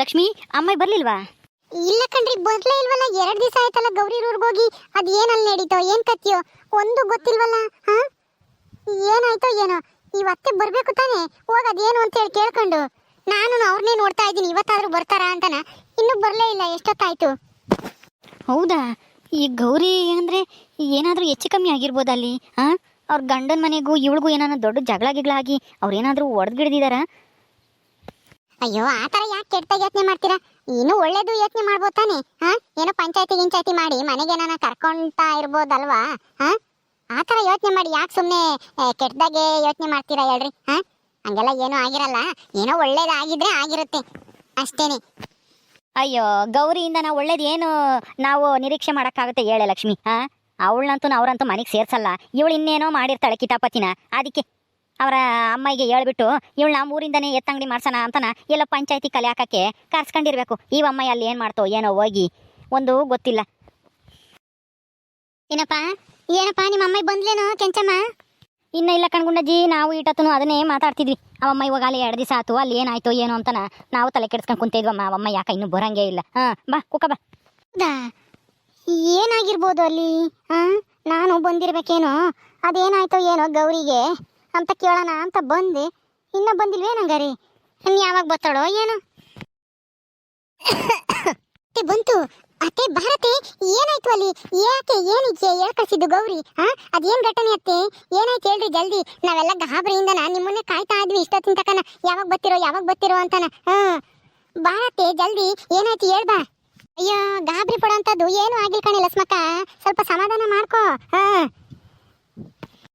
ಲಕ್ಷ್ಮಿ ಅಮ್ಮ ಬರ್ಲಿಲ್ವಾ? ಇಲ್ಲ ಕಣ್ರಿ ಬರ್ಲೇ ಇಲ್ವಲ್ಲ. ಎರಡ್ ದಿವಸ ಆಯ್ತಲ್ಲ ಗೌರಿ ಊರ್ಗ್ ಹೋಗಿ. ಅದ್ ಏನ್ ಅಲ್ಲಿ ನಡೀತೋ ಏನ್ ಕತ್ತಿಯೋ? ಒಂದು ಗೊತ್ತಿಲ್ವಲ್ಲ ಹಾ? ಏನಾಯ್ತೋ ಏನೋ? ಇವತ್ತೇ ಬರ್ಬೇಕು ತಾನೆ? ಹೋಗಿ ಅದೇನು ಅಂತ ಹೇಳಿ ಕೇಳ್ಕೊಂಡು. ನಾನು ಅವ್ರನ್ನೇ ನೋಡ್ತಾ ಇದ್ದೀನಿ. ಇವತ್ತಾದ್ರೂ ಬರ್ತಾರಾ ಅಂತನ. ಇನ್ನೂ ಬರ್ಲೇ ಇಲ್ಲ ಎಷ್ಟೊತ್ತಾಯ್ತು? ಹೌದಾ? ಈ ಗೌರಿ ಅಂದ್ರೆ ಏನಾದ್ರೂ ಹೆಚ್ಚು ಕಮ್ಮಿ ಆಗಿರ್ಬೋದು ಅಲ್ಲಿ ಹಾಂ? ಅವ್ರ ಗಂಡನ ಮನೆಗೂ ಇವಳಿಗೂ ಏನಾನ ದೊಡ್ಡ ಜಗಳ ಗಿಗಳಾಗಿ ಅವ್ರೇನಾದ್ರೂ ಒಡೆದ್ಗಿಡ್ದಿದಾರ ಅಯ್ಯೋ, ಆ ತರ ಯಾಕೆ ಕೆಟ್ಟ ಯೋಚನೆ ಮಾಡ್ತೀರಾ? ಇನ್ನೂ ಒಳ್ಳೇದು ಯೋಚನೆ ಮಾಡ್ಬೋದು ತಾನೆ, ಹಾ? ಏನೋ ಪಂಚಾಯತಿ ಗಿಂಚಾಯತಿ ಮಾಡಿ ಮನೆಗೆ ಕರ್ಕೊಂತಾ ಇರ್ಬೋದಲ್ವಾ, ಹಾ? ಆ ತರ ಯೋಚನೆ ಮಾಡಿ ಯಾಕೆ ಸುಮ್ಮನೆ ಕೆಟ್ಟದಾಗೆ ಯೋಚನೆ ಮಾಡ್ತೀರಾ ಹೇಳ್ರಿ, ಹಾ? ಹಂಗೆಲ್ಲ ಏನೂ ಆಗಿರಲ್ಲ, ಏನೋ ಒಳ್ಳೇದಾಗಿದ್ರೆ ಆಗಿರುತ್ತೆ, ಅಷ್ಟೇನೆ. ಅಯ್ಯೋ, ಗೌರಿಯಿಂದ ನಾವು ಒಳ್ಳೇದು ಏನು ನಾವು ನಿರೀಕ್ಷೆ ಮಾಡೋಕ್ಕಾಗುತ್ತೆ ಹೇಳೆ ಲಕ್ಷ್ಮಿ, ಹಾ? ಅವಳನ್ನಂತೂ ಅವರಂತೂ ಮನೆಗೆ ಸೇರ್ಸಲ್ಲ, ಇವಳು ಇನ್ನೇನೋ ಮಾಡಿರ್ತಾಳೆ ಕಿತಾಪತಿನ, ಅದಕ್ಕೆ ಅವರ ಅಮ್ಮಗೆ ಹೇಳ್ಬಿಟ್ಟು ಇವಳು ನಮ್ಮ ಊರಿಂದನೇ ಎತ್ತಂಗಡಿ ಮಾಡ್ಸೋಣ ಅಂತನ ಎಲ್ಲ ಪಂಚಾಯತಿ ಕಲೆ ಹಾಕಕ್ಕೆ ಕರ್ಸ್ಕೊಂಡಿರ್ಬೇಕು. ಈ ಅಮ್ಮಯ್ಯ ಅಲ್ಲಿ ಏನು ಮಾಡ್ತೋ ಏನೋ ಹೋಗಿ. ಒಂದು ಗೊತ್ತಿಲ್ಲ. ಏನಪ್ಪ? ಏನಪ್ಪ ನಿಮ್ಮ ಅಮ್ಮ ಬಂದ್ಲೇನೋ ಕೆಂಚಮ್ಮ? ಇನ್ನ ಇಲ್ಲ ಕಣ್ಗುಂಡಜ್ಜಿ ನಾವು ಇಟ್ಟತನು ಅದನ್ನೇ ಮಾತಾಡ್ತಿದ್ವಿ. ಅವಮ್ಮ ಇವಾಗ ಅಲ್ಲಿ ಎರಡು ದಿವಸ ಆಯ್ತು ಅಲ್ಲಿ ಏನಾಯ್ತು ಏನು ಅಂತನ ನಾವು ತಲೆ ಕೆಡ್ಸ್ಕೊಂಡು ಕುಂತಿದ್ವಮ್ಮ ಅವಮ್ಮ ಯಾಕ ಇನ್ನೂ ಬರಂಗೇ ಇಲ್ಲ. ಹಾಂ ಬಾ ಕುಕ್ಕ ಬಾ. ಹೌದಾ? ಏನಾಗಿರ್ಬೋದು ಅಲ್ಲಿ? ಹಾಂ ನಾನು ಬಂದಿರ್ಬೇಕೇನೋ? ಅದೇನಾಯ್ತೋ ಏನೋ ಗೌರಿಗೆ? ಅಂತ ಕೇಳೋಣ ಅಂತ ಬಂದೆ. ಇನ್ನ ಬಂದಿಲ್ವೇನಂಗಾರಿ ಇನ್ನು ಯಾವಾಗ ಬರ್ತಾಳೋ ಏನು? ಬಂತು. ಅತ್ತೆ ಭಾರತೆ ಏನಾಯ್ತು ಅಲ್ಲಿ? ಯಾಕೆ ಏನಿಜ್ಜೆ ಹೇಳ್ ಕಳಿಸಿದ್ದು ಗೌರಿ? ಹಾ ಅದೇನು ಘಟನೆ ಅತ್ತೆ? ಏನಾಯ್ತು ಹೇಳ್ರಿ ಜಲ್ದಿ. ನಾವೆಲ್ಲ ಗಾಬರಿಯಿಂದನ ನಿಮ್ಮನ್ನೇ ಕಾಯ್ತಾ ಇದ್ವಿ ಇಷ್ಟೊತ್ತಿನ ತಕನ ಯಾವಾಗ ಬರ್ತಿರೋ ಯಾವಾಗ ಬರ್ತಿರೋ ಅಂತಾನ. ಹಾ ಭಾರತೆ ಜಲ್ದಿ. ಏನಾಯ್ತು ಹೇಳ್ಬಾ ಅಯ್ಯೋ, ಗಾಬರಿ ಪಡೋಂಥದ್ದು ಏನು ಆಗಿಲ್ಲ ಕಣೆ ಲಸ್ಮಕ್ಕ ಸ್ವಲ್ಪ ಸಮಾಧಾನ ಮಾಡ್ಕೋ. ಹಾ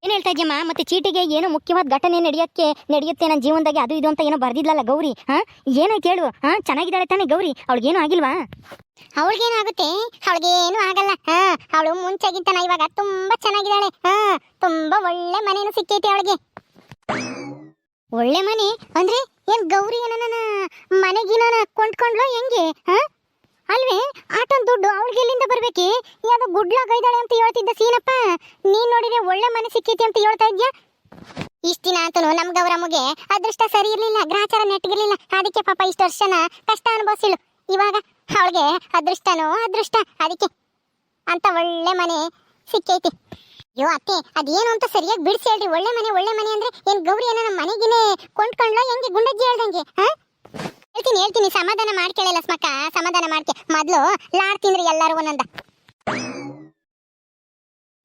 ಏನು ಹೇಳ್ತಾ ಮತ್ತೆ ಚೀಟಿಗೆ ಏನೋ ಮುಖ್ಯವಾದ ಘಟನೆ ನಡೆಯೋಕ್ಕೆ ನಡೆಯುತ್ತೆ ನನ್ನ ಜೀವನದಾಗೆ, ಅದು ಇದು ಅಂತ ಏನೋ ಬರ್ದಿದ್ಲಲ್ಲ ಗೌರಿ, ಹಾ? ಏನಾಯ್ತು ಹೇಳು ಹಾ? ಚೆನ್ನಾಗಿದ್ದಾಳೆ ತಾನೇ ಗೌರಿ ಅವಳಿಗೇನು ಆಗಿಲ್ವಾ? ಅವಳಿಗೇನಾಗುತ್ತೆ? ಅವಳಿಗೇನು ಆಗಲ್ಲ, ಹಾ? ಅವಳು ಮುಂಚೆಗಿಂತನ ಇವಾಗ ತುಂಬಾ ಚೆನ್ನಾಗಿದ್ದಾಳೆ ಆ ತುಂಬಾ ಒಳ್ಳೆ ಮನೇನು ಸಿಕ್ಕೈತಿ ಅವಳಿಗೆ. ಒಳ್ಳೆ ಮನೆ? ಅಂದ್ರೆ ಏನ್ ಗೌರಿ ಏನನ ಮನೆಗಿನ ಕೊಂಡ್ಕೊಂಡ್ಲೋ ಹೆಂಗೆ, ಹಾ? ಅಲ್ವೇ? ಆಟನ್ ದುಡ್ಡು ಅವ್ಳಿಗೆ ಎಲ್ಲಿಂದ ಬರ್ಬೇಕಿ? ಯಾವ್ದು ಗುಡ್ಲ ಗೈದಾಳೆ ಅಂತ ಹೇಳ್ತಿದ್ದ ಸೀನಪ್ಪ. ನೀನ್ ನೋಡಿದ್ರೆ ಒಳ್ಳೆ ಮನೆ ಸಿಕ್ಕೈತಿ ಅಂತ ಹೇಳ್ತಾ ಇದ್ಯಾ? ಇಷ್ಟ ದಿನ ಅಂತೂ ನಮ್ ಗೌರಮ್ಮಗೆ ಅದೃಷ್ಟ ಸರಿ ಇರ್ಲಿಲ್ಲ, ಗ್ರಾಚಾರ ನೆಟ್ಗಿರ್ಲಿಲ್ಲ. ಅದಕ್ಕೆ ಪಾಪ ಇಷ್ಟು ವರ್ಷನ ಕಷ್ಟ ಅನುಭವಿಸಿಳು ಇವಾಗ ಅವಳಿಗೆ ಅದೃಷ್ಟನೋ ಅದೃಷ್ಟ. ಅದಕ್ಕೆ ಅಂತ ಒಳ್ಳೆ ಮನೆ ಸಿಕ್ಕೈತಿ. ಅಯ್ಯೋ ಅತ್ತೆ, ಅದೇನು ಅಂತ ಸರಿಯಾಗಿ ಬಿಡಿಸಿ ಹೇಳ್ರಿ. ಒಳ್ಳೆ ಮನೆ ಒಳ್ಳೆ ಮನೆ ಅಂದ್ರೆ ಏನ್ ಗೌರಿ ಏನ ನಮ್ಮ ಮನೆಗಿನೇ ಕೊಂಡ್ಕೊಂಡ್ಲೋ? ಹೆಂಗೆ ಗುಂಡಜ್ಜಿ ಹೇಳ್ದಂಗೆ, ಹಾ? ಹೇಳ್ತೀನಿ ಹೇಳ್ತೀನಿ. ಸಮಾಧಾನ ಮಾಡ್ಕೇಳೆ ಲಸ್ಮಕ್ಕ ಸಮಾಧಾನ ಮಾಡ್ಕೆ ಮೊದ್ಲು ಲಾಡ್ ತಿಂದ್ರಿ ಎಲ್ಲರೂ ಒಂದೊಂದ.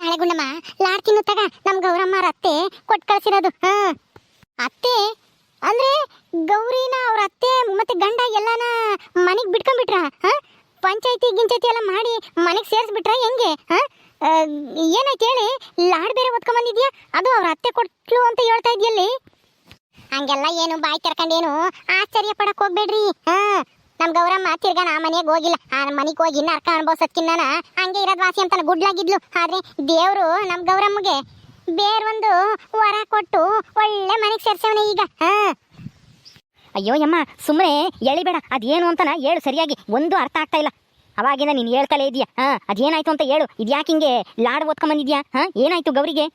ನಾಳೆ ಗುಂಡಮ್ಮ, ಲಾಡ್ ತಿನ್ನು ತಗ. ನಮ್ ಗೌರಮ್ಮರ ಅತ್ತೆ ಕೊಟ್ ಕಳ್ಸಿರೋದು. ಹಾ. ಅತ್ತೆ? ಅಂದ್ರೆ ಗೌರಿನ ಅವ್ರ ಅತ್ತೆ ಮತ್ತೆ ಗಂಡ ಎಲ್ಲಾನ ಮನೆಗ್ ಬಿಟ್ಕೊಂಡ್ಬಿಟ್ರ? ಹಾ? ಪಂಚಾಯತಿ ಗಿಂಚಾಯತಿ ಎಲ್ಲ ಮಾಡಿ ಮನೆಗ್ ಸೇರಿಸ್ಬಿಟ್ರ ಹೆಂಗೆ? ಹಾ? ಏನಾಯ್ತು ಹೇಳಿ? ಲಾಡ್ ಬೇರೆ ಒತ್ಕೊಂಬಂದಿದ್ಯಾ ಅದು ಅವ್ರ ಅತ್ತೆ ಕೊಟ್ಲು ಅಂತ ಹೇಳ್ತಾ ಇದ್ಯಲ್ಲಿ. ಹಂಗೆಲ್ಲ ಏನು ಬಾಯಿ ತೆರ್ಕೊಂಡೇನು ಆಶ್ಚರ್ಯ ಪಡಕ್ ಹೋಗ್ಬೇಡ್ರಿ. ಹಾ, ನಮ್ ಗೌರಮ್ಮ ತಿರ್ಗಾ ನಾ ಮನೆಗೆ ಹೋಗಿಲ್ಲ. ಆ ಮನೆಗೆ ಹೋಗಿ ನರ್ಕ ಅನ್ಭವಿಸೋದ್ಕಿನ್ನ ಹಂಗೆ ಇರೋದ್ ವಾಸಿ ಅಂತ ಗುಡ್ಲಾಗಿದ್ಲು. ಆದ್ರೆ ದೇವ್ರು ನಮ್ ಗೌರಮ್ಮಗೆ ಬೇರೊಂದು ವರ ಕೊಟ್ಟು ಒಳ್ಳೆ ಮನೆಗೆ ಸೇರ್ಸವನೆ ಈಗ. ಹಾ. ಅಯ್ಯೋ ಯಮ್ಮ ಸುಮ್ಮನೆ ಎಳಿಬೇಡ. ಅದೇನು ಅಂತನ ಹೇಳು ಸರಿಯಾಗಿ. ಒಂದು ಅರ್ಥ ಆಗ್ತಾ ಇಲ್ಲ. ಅವಾಗಿಂದ ನೀನು ಹೇಳ್ತಲೇ ಇದೀಯಾ ಹಾ, ಅದೇನಾಯ್ತು ಅಂತ ಹೇಳು. ಇದ್ಯಾಕೆ ಹಿಂಗೆ ಲಾಡ್ ಓದ್ಕೊಂಬಂದಿದ್ಯಾ ಹಾ, ಏನಾಯ್ತು ಗೌರಿಗೆ?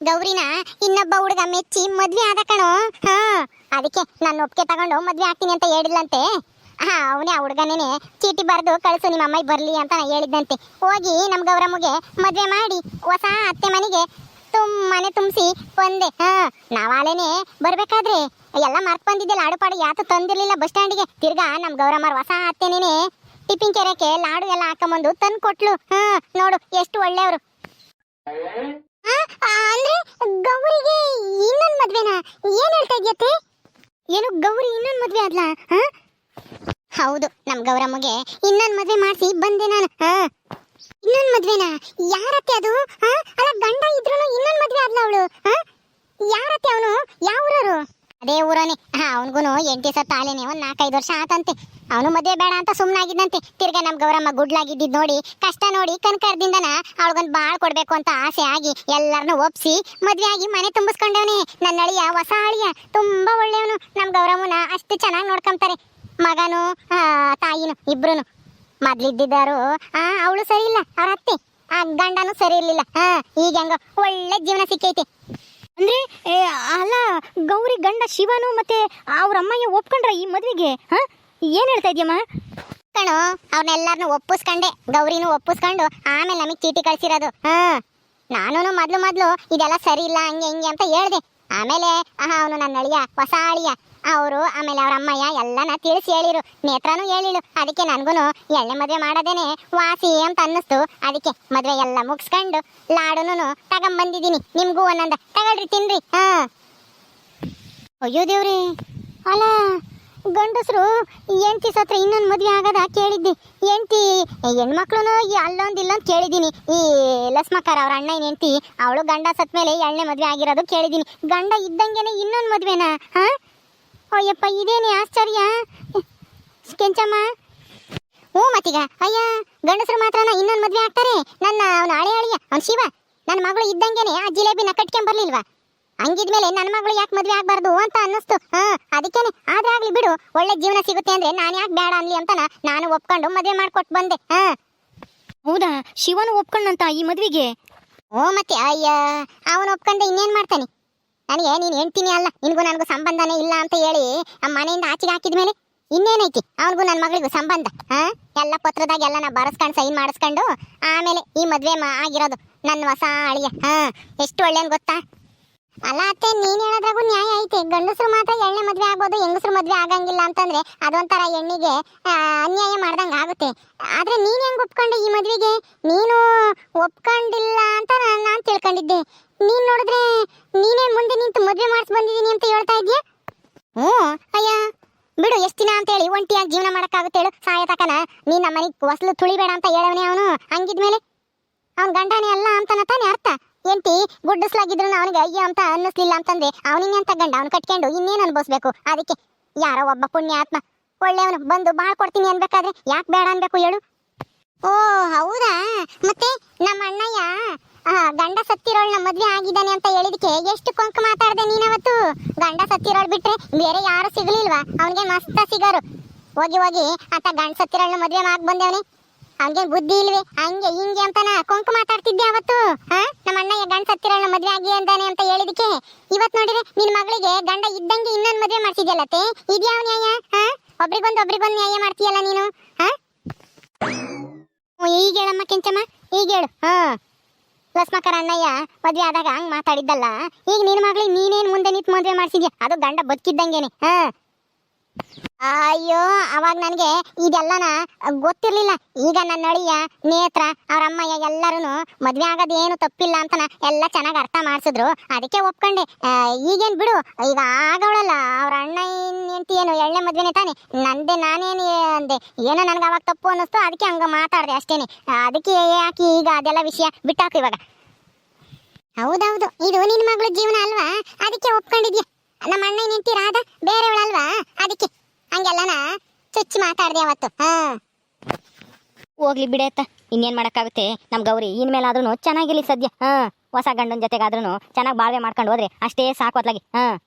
ಗೌರಿನ ಇನ್ನೊಬ್ಬ ಹುಡುಗ ಮೆಚ್ಚಿ ಮದ್ವೆ ಆದ ಕಣೋ. ಹಾ, ಅದಕ್ಕೆ ನಾನು ಒಪ್ಪಿಗೆ ತಗೊಂಡು ಮದ್ವೆ ಆಗ್ತೀನಿ ಅಂತ ಹೇಳಿಲ್ಲಂತೆ ಹಾ, ಅವನೇ ಆ ಹುಡುಗನೇನೆ ಚೀಟಿ ಬರೆದು ಕಳಿಸು ನಿಮ್ಮ ಅಮ್ಮಾಯಿ ಬರಲಿ ಅಂತ ನಾ ಹೇಳಿದ್ದಂತೆ ಹೋಗಿ ನಮ್ ಗೌರಮ್ಮಗೆ ಮದ್ವೆ ಮಾಡಿ ಹೊಸ ಅತ್ತೆ ಮನೆಗೆ ತುಂಬಾನೇ ತುಂಬಿಸಿ ಬಂದೆ. ಹಾ ನಾವಾಲೇನೆ ಬರ್ಬೇಕಾದ್ರೆ ಎಲ್ಲ ಮರ್ತ್ ಬಂದಿದ್ದೆ ಲಾಡು ಯಾತು ತಂದಿರಲಿಲ್ಲ ಬಸ್ ಸ್ಟ್ಯಾಂಡಿಗೆ. ತಿರ್ಗಾ ನಮ್ ಗೌರಮ್ಮರ ಹೊಸ ಅತ್ತೆನೇನೆ ಟಿಫಿನ್ ಕೆರೆಕ್ಕೆ ಲಾಡು ಎಲ್ಲ ಹಾಕೊಂಬಂದು ತಂದು ಕೊಟ್ಲು ಹಾ, ನೋಡು, ಎಷ್ಟು ಒಳ್ಳೆಯವರು. ಅಂದ್ರೆ ಗೌರಿಗೆ ಇನ್ನೊಂದು ಮದ್ವೆನಾ? ಏನ್ ಹೇಳ್ತಾ ಇದ್ಯತ್ತೆ ಏನು ಗೌರಿ ಇನ್ನೊಂದು ಮದ್ವೆ ಆದ್ಲಾ? ಹೌದು, ನಮ್ ಗೌರಮ್ಮಗೆ ಇನ್ನೊಂದು ಮದ್ವೆ ಮಾಡಿಸಿ ಬಂದೆ ನಾನು. ಹಾ ಇನ್ನೊಂದು ಮದ್ವೆನಾ? ಯಾರತ್ತೆ ಅದು? ಹಾ ಅಲ್ಲ ಗಂಡ ಇದ್ರು ಇನ್ನೊಂದು ಮದ್ವೆ ಆದ್ಲ ಅವಳು? ಹಾ ಯಾರತ್ತೆ ಅವನು? ಯಾವ ಊರವರು? ಅದೇ ಊರನೇ. ಅವನಿಗೂ ಎಂಟಿ ಸತ್ತ ಆಲೇನೆ ಒಂದ್ ನಾಲ್ಕೈದು ವರ್ಷ ಆತಂತೆ. ಅವನು ಮದ್ವೆ ಬೇಡ ಅಂತ ಸುಮ್ಮನಾಗಿದ್ದಂತೆ ತಿರ್ಗಾ ನಮ್ ಗೌರಮ್ಮ ಗುಡ್ಲಾಗಿದ್ದಿದ್ ನೋಡಿ, ಕಷ್ಟ ನೋಡಿ ಕನಕರ್ದಿಂದನ ಅವಳಗೊಂದು ಬಾಳ್ ಕೊಡ್ಬೇಕು ಅಂತ ಆಸೆ ಆಗಿ ಎಲ್ಲರನ್ನು ಒಪ್ಸಿ ಮದ್ವೆ ಆಗಿ ಮನೆ ತುಂಬಿಸ್ಕೊಂಡವನೆ. ನನ್ನ ಅಳಿಯ, ಹೊಸ ಅಳಿಯ, ತುಂಬಾ ಒಳ್ಳೆಯವನು. ನಮ್ ಗೌರಮ್ಮನ ಅಷ್ಟು ಚೆನ್ನಾಗಿ ನೋಡ್ಕೊಂತಾರೆ ಮಗನು ತಾಯಿನು ಇಬ್ರು ಮೊದ್ಲಿದ್ದಿದ್ದಾರು ಅವಳು ಸರಿ ಇಲ್ಲ, ಅವ್ರ ಅತ್ತೆ. ಆ, ಗಂಡನು ಸರಿ ಇರ್ಲಿಲ್ಲ. ಹಾ, ಈಗ ಹೆಂಗ ಒಳ್ಳೆ ಜೀವನ ಸಿಕ್ಕೈತಿ. ಅಲ್ಲ, ಗೌರಿ ಗಂಡ ಶಿವನು ಮತ್ತೆ ಅವ್ರ ಅಮ್ಮಯ್ಯ ಒಪ್ಕೊಂಡ್ರ ಈ ಮದುವೆಗೆ ಏನ್ ಹೇಳ್ತಾ ಇದೀಯಮ್ಮ? ಕಣೋ ಅವ್ರನ್ನೆಲ್ಲಾರನು ಒಪ್ಪಿಸ್ಕೊಂಡೆ. ಗೌರಿನೂ ಒಪ್ಪಿಸ್ಕೊಂಡು ಆಮೇಲೆ ನಮಗೆ ಚೀಟಿ ಕಳ್ಸಿರೋದು. ಹಾ. ನಾನು ಮೊದ್ಲು ಮೊದ್ಲು ಇದೆಲ್ಲ ಸರಿ ಇಲ್ಲ, ಹಂಗೆ ಹಿಂಗೆ ಅಂತ ಹೇಳ್ದೆ. ಆಮೇಲೆ ಅವನು ನನ್ನ ಅಳಿಯ ಹೊಸ ಅಳಿಯ ಅವರು, ಆಮೇಲೆ ಅವ್ರ ಅಮ್ಮಯ್ಯ, ಎಲ್ಲನ ತಿಳಿಸಿ ಹೇಳಿರು. ನೇತ್ರನೂ ಹೇಳಿಳು. ಅದಕ್ಕೆ ನನಗೂ ಎಳ್ಳೆ ಮದುವೆ ಮಾಡೋದೇನೆ. ವಾಸಿ ಅಂತ ಅನ್ನಿಸ್ತು. ಅದಕ್ಕೆ ಮದುವೆ ಎಲ್ಲ ಮುಗಿಸ್ಕೊಂಡು ಲಾಡುನು ತಗೊಂಬಂದಿದ್ದೀನಿ. ನಿಮ್ಗೂ ಒಂದೊಂದ. ತಗೊಳ್ರಿ, ತಿನ್ರಿ. ಹಾ. ಅಯ್ಯೋ ದೇವ್ರಿ. ಅಲ್ಲ ಗಂಡಸರು ಎಂಟಿ ಸತ್ರ ಇನ್ನೊಂದು ಮದುವೆ ಆಗದ ಕೇಳಿದ್ದೆ. ಎಂಟಿ ಹೆಣ್ಮಕ್ಳು ಅಲ್ಲೊಂದು ಇಲ್ಲೊಂದು ಕೇಳಿದ್ದೀನಿ. ಈ ಲಸ್ಮಕ್ಕಾರ ಅವ್ರ ಅಣ್ಣ ಹೆಂಡ್ತಿ, ಅವಳು ಗಂಡ ಸತ್ ಮೇಲೆ ಎಣ್ಣೆ ಮದುವೆ ಆಗಿರೋದು ಕೇಳಿದ್ದೀನಿ. ಗಂಡ ಇದ್ದಂಗೆನೆ ಇನ್ನೊಂದು ಮದುವೆನಾ? ಹಾ? ಅಯ್ಯಪ್ಪ, ಇದೇನೇ ಆಶ್ಚರ್ಯ? ಕೆಂಚಮ್ಮ? ಹ್ಞೂ ಮತ್ತೀಗ. ಅಯ್ಯ, ಗಂಡಸರು ಮಾತ್ರನ ಇನ್ನೊಂದು ಮದುವೆ ಆಗ್ತಾರೆ? ನನ್ನ ಅವನ ಹಳೆ ಅಳಿಯ, ಅವ್ನು ಶಿವ, ನನ್ನ ಮಗಳು ಇದ್ದಂಗೆನೆ ಆ ಜಿಲೇಬಿನ ಕಟ್ಕೊಂಬರ್ಲಿಲ್ವಾ ಹಂಗಿದ್ಮೇಲೆ ನನ್ನ ಮಗಳು ಯಾಕೆ ಮದುವೆ ಆಗ್ಬಾರ್ದು ಅಂತ ಅನ್ನಿಸ್ತು. ಹಾ ಅದಕ್ಕೇನೆ. ಆದ್ರೆ ಆಗ್ಲಿ ಬಿಡು ಒಳ್ಳೆ ಜೀವನ ಸಿಗುತ್ತೆ ಅಂದ್ರೆ ನಾನು ಯಾಕೆ ಬೇಡ ಅನ್ಲಿ ಅಂತನ ನಾನು ಒಪ್ಕೊಂಡು ಮದುವೆ ಮಾಡ್ಕೊಟ್ ಬಂದೆ. ಹಾ. ಹೌದಾ? ಶಿವನು ಒಪ್ಕೊಂಡಂತ ಈ ಮದ್ವಿಗೆ? ಓ ಮತ್ತೆ ಅಯ್ಯ ಅವನು ಒಪ್ಕೊಂಡೆ ಇನ್ನೇನ್ ಮಾಡ್ತಾನೆ? ನನಗೆ ನೀನ್ ಹೆಂಡ್ತೀನಿ ಅಲ್ಲ ನಿನಗೂ ನನಗೂ ಸಂಬಂಧನೇ ಇಲ್ಲ ಅಂತ ಹೇಳಿ ಆ ಮನೆಯಿಂದ ಆಚೆಗೆ ಹಾಕಿದ್ಮೇಲೆ ಇನ್ನೇನೈತಿ? ಅವನಿಗೂ ನನ್ನ ಮಗಳಿಗೂ ಸಂಬಂಧ. ಹಾ? ಎಲ್ಲ ಪತ್ರದಾಗ ಎಲ್ಲ ನಾ ಬರಸ್ಕೊಂಡು ಸೈನ್ ಮಾಡಿಸ್ಕೊಂಡು ಆಮೇಲೆ ಈ ಮದ್ವೆ ಮಾ- ಆಗಿರೋದು ನನ್ನ ಹೊಸ ಅಳಿಯ. ಹಾ ಎಷ್ಟು ಒಳ್ಳೆಯನ್ ಗೊತ್ತಾ? ಅಲ್ಲ ಅತ್ತೆ, ನೀನ್ ಹೇಳೋದ್ರಾಗೂ ನ್ಯಾಯ ಐತೆ. ಗಂಡಸರು ಮಾತ್ರ ಎಣ್ಣೆ ಮದ್ವೆ ಆಗ್ಬೋದು, ಹೆಂಗಸರು ಮದ್ವೆ ಆಗಂಗಿಲ್ಲ ಅಂತಂದ್ರೆ ಅದೊಂಥರ ಹೆಣ್ಣಿಗೆ ಅನ್ಯಾಯ ಮಾಡ್ದಂಗ ಆಗುತ್ತೆ. ಆದ್ರೆ ನೀನ್ ಹೆಂಗ್ ಒಪ್ಕೊಂಡೆ ಈ ಮದ್ವೆಗೆ? ನೀನು ಒಪ್ಕೊಂಡಿಲ್ಲ ಅಂತ ನಾನ್ ತಿಳ್ಕೊಂಡಿದ್ದೆ. ನೀನ್ ನೋಡಿದ್ರೆ ನೀನೇ ಮುಂದೆ ನಿಂತು ಮದ್ವೆ ಮಾಡಿಸ್ ಬಂದಿದೀನಿ ಅಂತ ಹೇಳ್ತಾ ಇದ್ಯಾ ಹ್ಞೂ. ಅಯ್ಯ, ಬಿಡು, ಎಷ್ಟು ದಿನ ಅಂತ ಹೇಳಿ ಒಂಟಿಯಾಗಿ ಜೀವನ ಮಾಡಕ್ಕಾಗುತ್ತೆ ಹೇಳು. ಸಹಾಯ ತಕನ ನೀನ್ ನಮ್ಮ ಮನೆಗ್ ಹೊಸಲು ತುಳಿಬೇಡ ಅಂತ ಹೇಳವನೇ ಅವನು. ಹಂಗಿದ್ಮೇಲೆ? ಅವ್ನ್ ಗಂಡನೇ ಅಲ್ಲ ಅಂತನ ತಾನೇ ಅರ್ಥ? ಎಂಟಿ ಗುಡ್ಡಸ್ಲಾಗಿದ್ರು ಅವನಿಗೆ, ಅಯ್ಯೋ, ಅಂತ ಅನ್ನಿಸ್ಲಿಲ್ಲ ಅಂತಂದ್ರೆ ಅವನಿನ್ನೆಂತ ಗಂಡ, ಅವ್ನು ಕಟ್ಕೊಂಡು ಇನ್ನೇನು ಅನ್ಭವಿಸ್ಬೇಕು? ಅದಕ್ಕೆ, ಯಾರೋ ಒಬ್ಬ ಪುಣ್ಯಾತ್ಮ, ಒಳ್ಳೆಯವನು, ಬಂದು ಬಾಳ್ ಕೊಡ್ತೀನಿ ಅನ್ಬೇಕಾದ್ರೆ ಯಾಕೆ ಬೇಡ ಅನ್ಬೇಕು ಹೇಳು? ಓ, ಹೌದಾ? ಮತ್ತೆ ನಮ್ಮ ಅಣ್ಣಯ್ಯ ಗಂಡ ಸತ್ತಿರೋಳ್ನ ಮದ್ವೆ ಆಗಿದ್ದಾನೆ ಅಂತ ಹೇಳಿದಕ್ಕೆ ಎಷ್ಟು ಕೊಂಕ್ ಮಾತಾಡ್ದೆ ನೀನವತ್ತು? ಗಂಡ ಸತ್ತಿರೋಳ್ ಬಿಟ್ರೆ ಬೇರೆ ಯಾರು ಸಿಗ್ಲಿಲ್ವಾ? ಅವನಿಗೆ ಮಸ್ತ ಸಿಗರು ಹೋಗಿ ಹೋಗಿ, ಆತ ಗಂಡ ಸತ್ತಿರೋಳ್ನ ಮದ್ವೆ ಆಗ್ ಬಂದವನೇ. ಅವ್ನಿಗೆ ಬುದ್ಧಿ ಇಲ್ವೇ? ಹಂಗೆ ಹಿಂಗೆ ಅಂತಾನ ಕೊಂಕು ಮಾತಾಡ್ತಿದ್ದೆ ಅವತ್ತು. ಹಾ? ನಮ್ಮ ಅಣ್ಣಯ್ಯ ಗಂಡ ಸತ್ತಿರ ಮದ್ವೆ ಆಗಿ ಅಂತಾನೆ ಅಂತ ಹೇಳಿದಕ್ಕೆ ಇವತ್ ನೋಡಿದ್ರೆ ನಿನ್ ಮಗಳಿಗೆ ಗಂಡ ಇದ್ದಂಗೆ ಇನ್ನೊಂದ್ ಮದ್ವೆ ಮಾಡ್ತಿದ್ಯಲ್ಲತ್ತೆ ಇದ್ಯಾವ ನ್ಯಾಯ? ಹಾ? ಒಬ್ರಿಗೊಂದು ಒಬ್ರಿಗೊಂದು ನ್ಯಾಯ ಮಾಡ್ತೀಯಲ್ಲ ನೀನು? ಹಾ? ಈಗ ಹೇಳಮ್ಮ ಕೆಂಚಮ್ಮ, ಈಗ ಹೇಳು. ಹಾ. ಲಸ್ಮಕರ ಅಣ್ಣಯ್ಯ ಮದ್ವೆ ಆದಾಗ ಹಂಗ್ ಮಾತಾಡಿದ್ದಲ್ಲ. ಈಗ ನಿನ್ ಮಗಳಿಗೆ ನೀನೇನ್ ಮುಂದೆ ನಿಂತು ಮದ್ವೆ ಮಾಡ್ಸಿದ್ಯಾ? ಅದು ಗಂಡ ಬದುಕಿದ್ದಂಗೆನೆ. ಹಾ? ಅಯ್ಯೋ, ಅವಾಗ ನನಗೆ ಇದೆಲ್ಲನ ಗೊತ್ತಿರಲಿಲ್ಲ. ಈಗ ನನ್ನ ಅಳಿಯ, ನೇತ್ರ ಅವ್ರ ಅಮ್ಮಯ್ಯ ಎಲ್ಲರೂ ಮದುವೆ ಆಗೋದು ಏನು ತಪ್ಪಿಲ್ಲ ಅಂತನ ಎಲ್ಲ ಚೆನ್ನಾಗಿ ಅರ್ಥ ಮಾಡಿಸಿದ್ರು. ಅದಕ್ಕೆ ಒಪ್ಕೊಂಡೆ. ಈಗೇನು ಈಗೇನ್ ಬಿಡು, ಈಗ ಆಗೋಳಲ್ಲ ಅವ್ರ ಅಣ್ಣ ಹೆಂಡತಿ ಏನು ಎಳ್ಳೆ ಮದುವೆನೇ ತಾನೆ? ನಂದೆ ನಾನೇನು ಅಂದೆ? ಏನೋ ನನಗೆ ಅವಾಗ ತಪ್ಪು ಅನ್ನಿಸ್ತು, ಅದಕ್ಕೆ ಹಂಗ ಮಾತಾಡ್ದೆ ಅಷ್ಟೇನೆ. ಅದಕ್ಕೆ ಯಾಕೆ ಈಗ ಅದೆಲ್ಲ ವಿಷಯ ಬಿಟ್ಟಾಕು ಇವಾಗ. ಹೌದೌದು, ಇದು ನಿನ್ನ ಮಗಳ ಜೀವನ ಅಲ್ವಾ? ಅದಕ್ಕೆ ಒಪ್ಕೊಂಡಿದ್ಯಾ? ನಮ್ಮ ಅಣ್ಣ ಹೆಂಡತಿ ರಾಧ ಬೇರೆಯವಳಲ್ವಾ? ಅದಕ್ಕೆ. ಹಂಗೆಲ್ಲನ ಚುಚ್ಚಿ ಮಾತಾಡ್ದೆ ಅವತ್ತು. ಹಾ. ಹೋಗ್ಲಿ ಬಿಡೆ ಅತ್ತ. ಇನ್ನೇನ್ ಮಾಡಕ್ಕಾಗುತ್ತೆ? ನಮ್ ಗೌರಿ ಇನ್ಮೇಲಾದ್ರೂ ಚೆನ್ನಾಗಿರ್ಲಿ ಸದ್ಯ. ಹಾ. ಹೊಸ ಗಂಡನ ಜೊತೆಗಾದ್ರೂ ಚೆನ್ನಾಗಿ ಬಾಳ್ವೆ ಮಾಡ್ಕೊಂಡು ಹೋದ್ರೆ ಅಷ್ಟೇ ಸಾಕು ಅತ್ಲಾಗಿ. ಹಾ.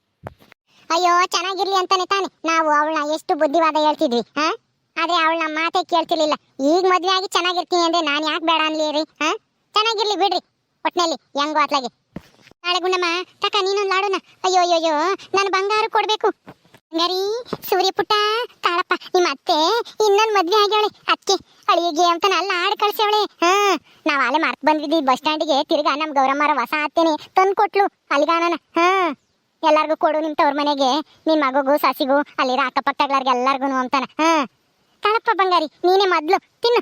ಅಯ್ಯೋ ಚೆನ್ನಾಗಿರ್ಲಿ ಅಂತಾನೆ ತಾನೆ. ನಾವು ಅವಳನ್ನ ಎಷ್ಟು ಬುದ್ಧಿವಾದ ಹೇಳ್ತಿದ್ವಿ. ಹಾ? ಆದ್ರೆ ನಮ್ಮ ಮಾತೆ ಕೇಳ್ತಿರ್ಲಿಲ್ಲ. ಈಗ ಮದ್ವೆ ಆಗಿ ಚೆನ್ನಾಗಿರ್ತೀನಿ ಅಂದ್ರೆ ನಾನು ಯಾಕೆ ಬೇಡ ಅನ್ಲಿ ರೀ ಹಾ? ಚೆನ್ನಾಗಿರ್ಲಿ ಬಿಡ್ರಿ. ಒಟ್ನಲ್ಲಿ ಹೆಂಗೋ ಅತ್ಲಾಗೆ. ನಾಳೆ ಗುಂಡಮ್ಮ ಟಕ ನೀನೊಂದು ಲಾಡುನ. ಅಯ್ಯೋ ಅಯ್ಯೋ ನಾನು ಬಂಗಾರ ಕೊಡಬೇಕು. ಹಂಗಾರಿ ಸೂರ್ಯ ಪುಟ್ಟ ತಾಳಪ್ಪ, ನಿಮ್ಮ ಅತ್ತೆ ಇನ್ನೊಂದು ಮದ್ವೆ ಆಗ್ಯವಳೆ ಅದಕ್ಕೆ ಅಳಿಗೆ ಅಂತ ಅಲ್ಲ ಆಡ್ ಕಳ್ಸ್ಯಾವಳೆ. ಹಾ, ನಾವ್ ಅಲ್ಲೇ ಮಾರ್ಕ್ ಬಂದಿದ್ವಿ, ಬಸ್ ಸ್ಟ್ಯಾಂಡಿಗೆ. ತಿರ್ಗಾ ನಮ್ಮ ಗೌರಮ್ಮರ ಹೊಸ ಅತ್ತೆನೆ ತಂದು ಕೊಟ್ಲು, ಅಲ್ಲಿಗಾನನ. ಹಾ, ಎಲ್ಲಾರ್ಗೂ ಕೊಡು ನಿಮ್ಮ ತವ್ರ ಮನೆಗೆ. ನಿನ್ ಮಗುಗೂ, ಸಸಿಗೂ, ಅಲ್ಲಿರೋ ಅಕ್ಕಪಕ್ಕದಾರ್ಗೆ ಎಲ್ಲಾರ್ಗು ಅಂತಾನ. ಹಾ, ತಾಳಪ್ಪ, ಬಂಗಾರಿ, ನೀನೇ ಮೊದ್ಲು, ತಿನ್ನು.